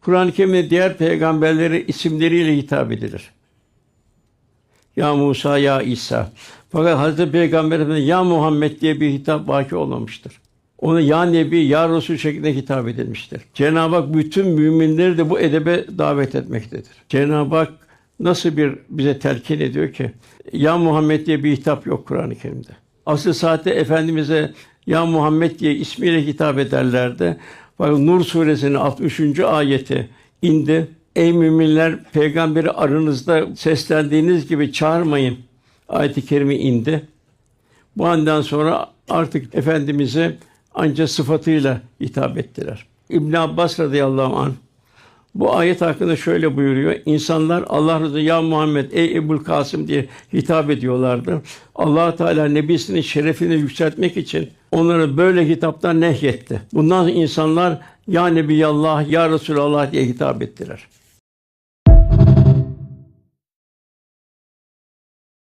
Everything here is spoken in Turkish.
Kur'an-ı Kerim'de diğer peygamberlere isimleriyle hitap edilir. Ya Musa, ya İsa. Fakat Hazreti Peygamber ya Muhammed diye bir hitap vaki olmamıştır. Ona ya Nebi, ya Resul şeklinde hitap edilmiştir. Cenab-ı Hak bütün müminleri de bu edebe davet etmektedir. Cenab-ı Hak nasıl bir bize telkin ediyor ki ya Muhammed diye bir hitap yok Kur'an-ı Kerim'de. Asıl saatte Efendimiz'e ya Muhammed diye ismiyle hitap ederlerdi. Fakat Nur suresinin 63. ayeti indi. Ey müminler peygamberi aranızda seslendiğiniz gibi çağırmayın. Ayet-i kerime indi. Bu andan sonra artık Efendimiz'e ancak sıfatıyla hitap ettiler. İbn Abbas radıyallahu anh bu ayet hakkında şöyle buyuruyor. İnsanlar Allah Resulü ya Muhammed ey Ebul Kasım diye hitap ediyorlardı. Allah Teala nebisinin şerefini yükseltmek için onlara böyle hitaptan nehyetti. Bundan insanlar ya Nebiyallah ya Resulallah diye hitap ettiler.